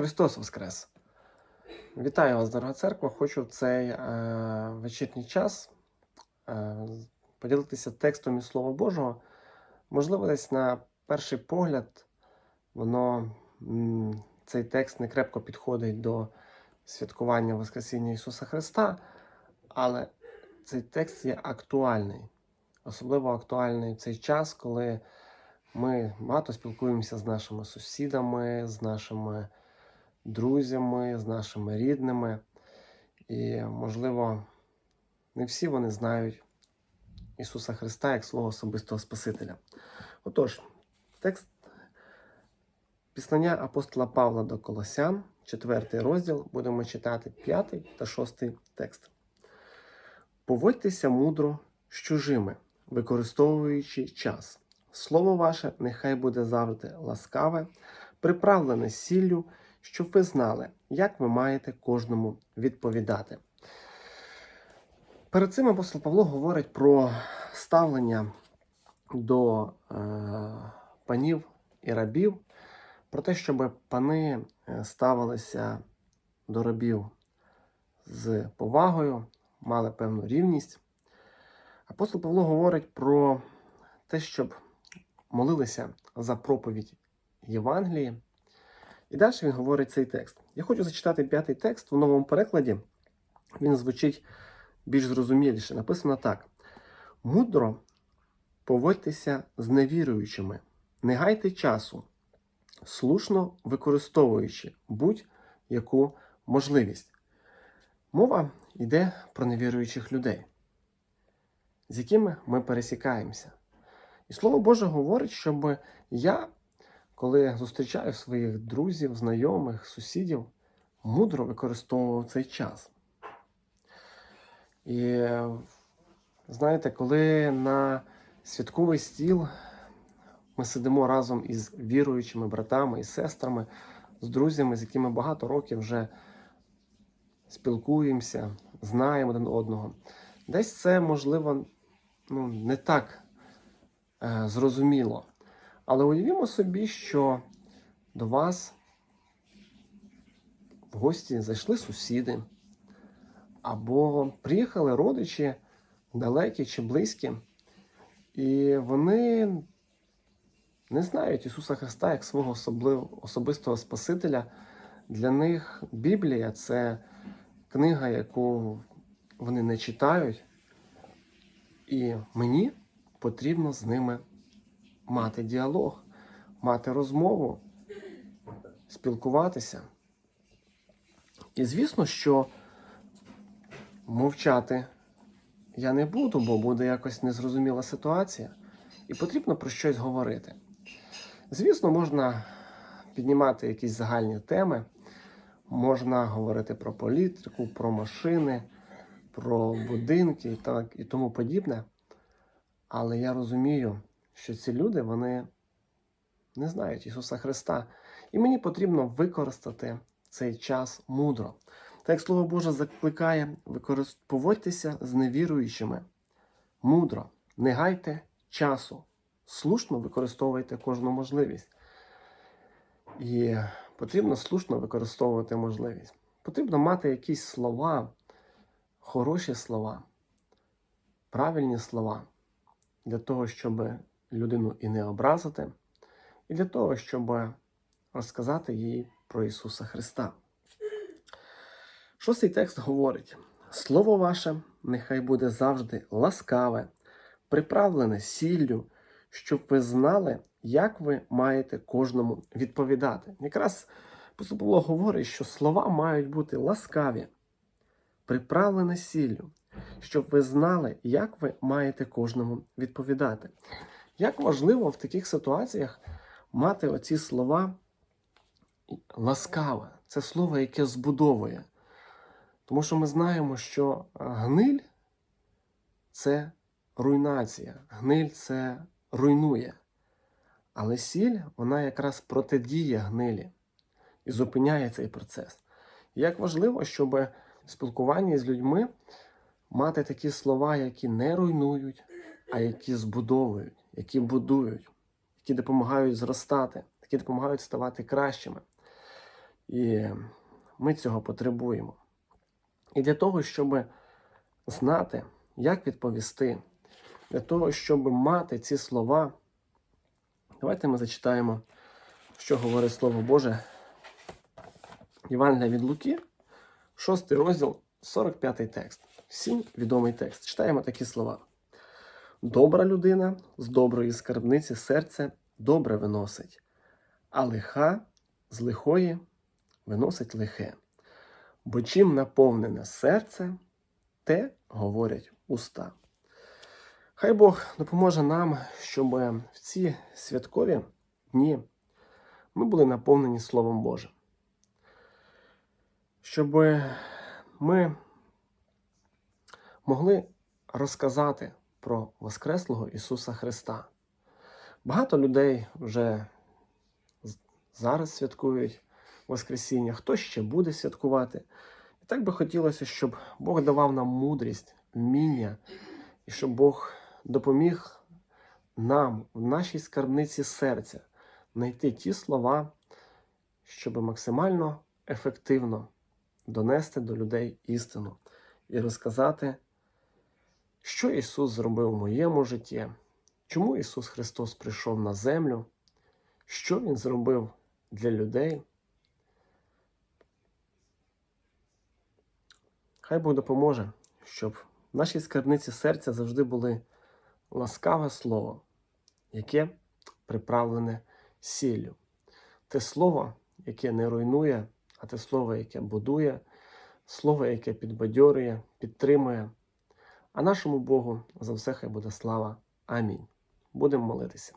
Христос Воскрес! Вітаю вас, дорога церква. Хочу в цей е, вечірній час е, поділитися текстом із Слова Божого. Можливо, десь на перший погляд, воно, цей текст не крепко підходить до святкування Воскресіння Ісуса Христа, але цей текст є актуальний. Особливо актуальний в цей час, коли ми багато спілкуємося з нашими сусідами, з нашими друзями, з нашими рідними. І, можливо, не всі вони знають Ісуса Христа як свого особистого Спасителя. Отож, текст післання апостола Павла до Колосян, 4 розділ, будемо читати 5 та 6 текст. Поводьтеся мудро з чужими, використовуючи час. Слово ваше нехай буде завжди ласкаве, приправлене сіллю, щоб ви знали, як ви маєте кожному відповідати. Перед цим апостол Павло говорить про ставлення до е, панів і рабів, про те, щоб пани е, ставилися до рабів з повагою, мали певну рівність. Апостол Павло говорить про те, щоб молилися за проповідь Євангелії. І далі він говорить цей текст. Я хочу зачитати п'ятий текст в новому перекладі. Він звучить більш зрозуміліше. Написано так: мудро поводьтеся з невіруючими, не гайте часу, слушно використовуючи будь-яку можливість. Мова йде про невіруючих людей, з якими ми пересікаємося. І Слово Боже говорить, щоб я коли зустрічаю своїх друзів, знайомих, сусідів, мудро використовував цей час. І знаєте, коли на святковий стіл ми сидимо разом із віруючими братами і сестрами, з друзями, з якими багато років вже спілкуємося, знаємо один одного, десь це можливо ну, не так е, зрозуміло. Але уявімо собі, що до вас в гості зайшли сусіди, або приїхали родичі далекі чи близькі, і вони не знають Ісуса Христа як свого особистого Спасителя. Для них Біблія це книга, яку вони не читають, і мені потрібно з ними мати діалог, мати розмову, спілкуватися. І звісно, що мовчати я не буду, бо буде якось незрозуміла ситуація, і потрібно про щось говорити. Звісно, можна піднімати якісь загальні теми, можна говорити про політику, про машини, про будинки і тому подібне. Але я розумію, що ці люди вони не знають Ісуса Христа. І мені потрібно використати цей час мудро. Так як Слово Боже закликає, поводьтеся з невіруючими. Мудро, не гайте часу, слушно використовуйте кожну можливість. І потрібно слушно використовувати можливість. Потрібно мати якісь слова, хороші слова, правильні слова для того, щоб людину і не образити, і для того, щоб розказати їй про Ісуса Христа. Шостий текст говорить: Слово ваше нехай буде завжди ласкаве, приправлене сіллю, щоб ви знали, як ви маєте кожному відповідати. Якраз Павло говорить, що слова мають бути ласкаві, приправлені сіллю, щоб ви знали, як ви маєте кожному відповідати. Як важливо в таких ситуаціях мати оці слова ласкаве, це слово, яке збудовує. Тому що ми знаємо, що е, гниль це руйнація, гниль це руйнує. Але сіль, вона якраз протидіє гнилі і зупиняє цей процес. І Як важливо, щоб в спілкуванні з людьми мати такі слова, які не руйнують, а які збудовують, які будують, які допомагають зростати, які допомагають ставати кращими. І ми цього потребуємо. І для того, щоб знати, як відповісти, для того, щоб мати ці слова, давайте ми зачитаємо, що говорить Слово Боже. Євангелія від Луки, 6 розділ, 45 текст. Всім відомий текст. Читаємо такі слова. Добра людина з доброї скарбниці серце добре виносить, а лиха з лихої виносить лихе. Бо чим наповнене серце, те говорять уста. Хай Бог допоможе нам, щоб в ці святкові дні ми були наповнені Словом Божим. Щоб ми могли розказати про Воскреслого Ісуса Христа. Багато людей вже зараз святкують Воскресіння, хто ще буде святкувати. І так би хотілося, щоб Бог давав нам мудрість, вміння, і щоб Бог допоміг нам в нашій скарбниці серця знайти ті слова, щоб максимально ефективно донести до людей істину і розказати, що Ісус зробив в моєму житті, чому Ісус Христос прийшов на землю, що Він зробив для людей. Хай Бог допоможе, щоб в нашій скарбниці серця завжди були ласкаве слово, яке приправлене сіллю. Те слово, яке не руйнує, а те слово, яке будує, слово, яке підбадьорює, підтримує. А нашому Богу за все хай буде слава. Амінь. Будемо молитися.